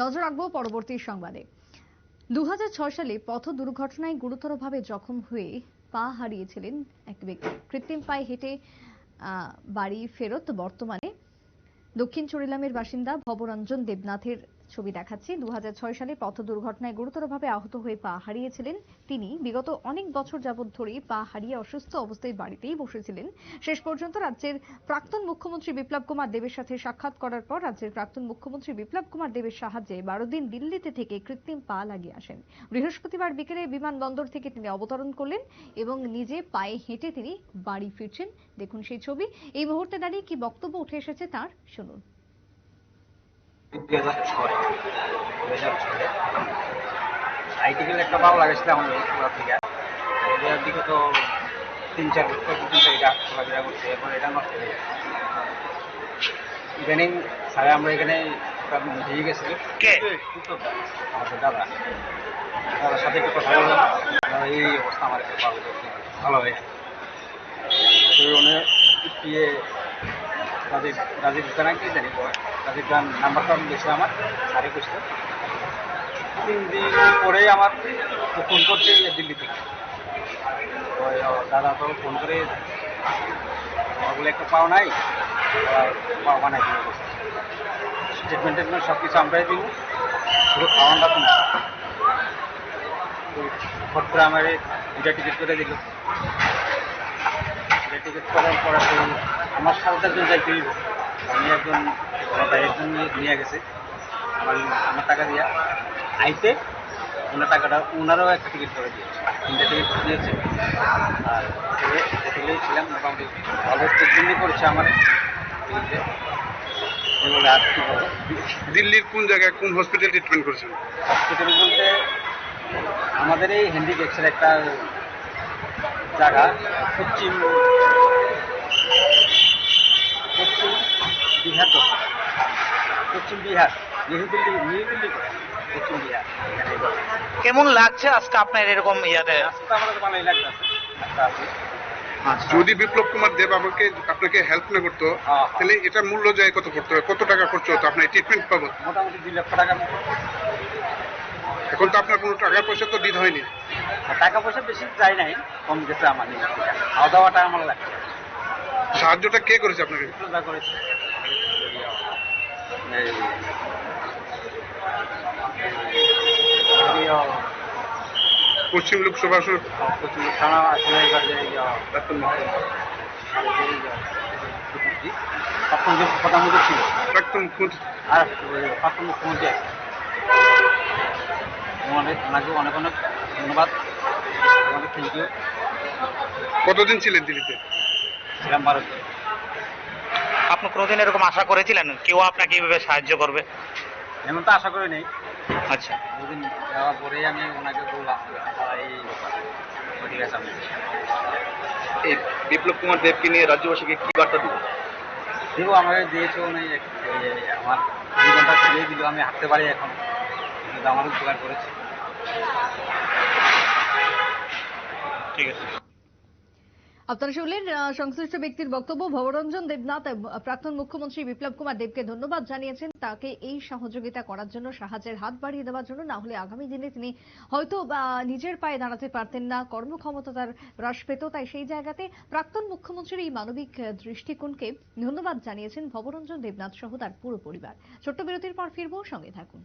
নজর রাখব পরবর্তী সংবাদে। দু হাজার ছয় সালে পথ দুর্ঘটনায় গুরুতরভাবে জখম হয়ে পা হারিয়েছিলেন এক ব্যক্তি। কৃত্রিম পায়ে হেঁটে বাড়ি ফেরত বর্তমানে দক্ষিণ চরিলামের বাসিন্দা ভবরঞ্জন দেবনাথের ছবি দেখাচ্ছি। দু হাজার ছয় সালে পথ দুর্ঘটনায় গুরুতরভাবে আহত হয়ে পা হারিয়েছিলেন তিনি। বিগত অনেক বছর যাবৎ ধরেই পা হারিয়ে অসুস্থ অবস্থায় বাড়িতেই বসেছিলেন। শেষ পর্যন্ত রাজ্যের প্রাক্তন মুখ্যমন্ত্রী বিপ্লব কুমার দেবের সাথে সাক্ষাৎ করার পর রাজ্যের প্রাক্তন মুখ্যমন্ত্রী বিপ্লব কুমার দেবের সাহায্যে বারো দিন দিল্লিতে থেকে কৃত্রিম পা লাগিয়ে আসেন। বৃহস্পতিবার বিকেলে বিমানবন্দর থেকে তিনি অবতরণ করলেন এবং নিজে পায়ে হেঁটে তিনি বাড়ি ফিরছেন। দেখুন সেই ছবি। এই মুহূর্তে দাঁড়িয়ে কি বক্তব্য উঠে এসেছে তার? শুনুন। দুই হাজার ছয় দুই হাজার ছয়ে সাইকেল একটা ভালো লাগেছিল আমাদের পুরা থেকে। এটা বিগত তিন চার বছর পর্যন্ত এটা চলাফেরা করছে এখন এটা নষ্ট হয়ে গেছে ইদানিং স্যার আমরা এখানে দিয়ে গেছি। আমাদের দাদা। দাদার সাথে একটু কথা বললাম। দাদা এই অবস্থা আমার একটু ভালো হয়েছে। তো উনি ইয়ে রাজীব রাজীব খানা কি জানি খান নাম্বারটা আমি দিয়েছিল আমার, সাড়ে কুসতে তিন দিন পরে আমার ফোন করছে দিল্লি থেকে দাদা তো ফোন করে ওগুলো একটা পাও নাই? পাও বানাই দিয়ে ট্রিটমেন্ট সব কিছু আমরাই দিব। শুধু খাওয়ানটা তো না। করে আমার দুটা টিকিট করে দিল। টিকিট করার পরে আমার সাথে যাইতে হইব আমি একজন আমার ভাই একজন নিয়ে- গেছে। আমার আমার টাকা দিয়া। আইতে ওনার টাকাটা ওনারও একটা টিকিট করে দিয়েছে তিনটা টিকিট দিয়েছে। আর হোটেলে হোটেলেই ছিলাম মোটামুটি ভালো ট্রিটমেন্টই করেছে আমার। দিল্লিতে। এগুলো আর কি বলব? দিল্লির কোন জায়গায় কোন হসপিটাল ট্রিটমেন্ট করেছেন? হসপিটাল বলতে আমাদের এই হ্যান্ডিক্যাপসের একটা জায়গা পশ্চিম বিহার তো পশ্চিম বিহার পশ্চিম। কেমন লাগছে আজকে আপনার এরকম ইয়াতে? আমাদের ভালোই লাগতেছে যদি বিপ্লব কুমার দেব আমাকে আপনাকে হেল্প না করতো হ্যাঁ। তাহলে এটা মূল্য যায় কত পড়তো কত টাকা খরচ হতো? আপনার ট্রিটমেন্ট পাবো মোটামুটি দুই লক্ষ টাকা এখন তো আপনার কোনো টাকা পয়সা তো দিতে হয়নি। টাকা পয়সা বেশি যাই নাই কম গেছে আমার। খাওয়া দাওয়াটা আমার লাগছে। সাহায্যটা কে করেছে আপনাকে? করেছে। পশ্চিম লোকসভা আসনে প্রচুর থানা আসলে যে এই, প্রাক্তন যে প্রধানমন্ত্রী ছিল প্রাক্তন মুখ্যমন্ত্রী। আর প্রাক্তন মুখ্যমন্ত্রী আছে অনেক ওনাকে অনেক অনেক ধন্যবাদ। থ্যাংক ইউ কতদিন ছিলেন দিল্লিতে? ছিলাম ভারতে আপনি কোনোদিন এরকম আশা করেছিলেন? কেউ আপনাকে এইভাবে সাহায্য করবে? এমন তো আশা করি নেই। আচ্ছা। দুদিন যাওয়ার পরেই আমি ওনাকে বললাম এই ঠিক আছে আমি এই বিপ্লব কুমার দেবকে নিয়ে রাজ্যবাসীকে কি বার্তা দিবেন? দেখো আমাকে দিয়েছে উনি আমার জীবনটা ফিরিয়ে দিল আমি হাঁটতে পারি এখন। কিন্তু আমার উপকার করেছে। ঠিক আছে। আপনারা শুনলেন সংশ্লিষ্ট ব্যক্তির বক্তব্য। ভবরঞ্জন দেবনাথ প্রাক্তন মুখ্যমন্ত্রী বিপ্লব কুমার দেবকে ধন্যবাদ জানিয়েছেন। তাকে এই সহযোগিতা করার জন্য, সাহায্যের হাত বাড়িয়ে দেওয়ার জন্য। না হলে আগামী দিনে তিনি হয়তো নিজের পায়ে দাঁড়াতে পারতেন না। কর্মক্ষমতা তার হ্রাস পেত, তাই সেই জায়গাতে প্রাক্তন মুখ্যমন্ত্রীর এই মানবিক দৃষ্টিকোণকে ধন্যবাদ জানিয়েছেন ভবরঞ্জন দেবনাথ সহ তার পুরো পরিবার। ছোট্ট বিরতির পর ফিরবো, সঙ্গে থাকুন।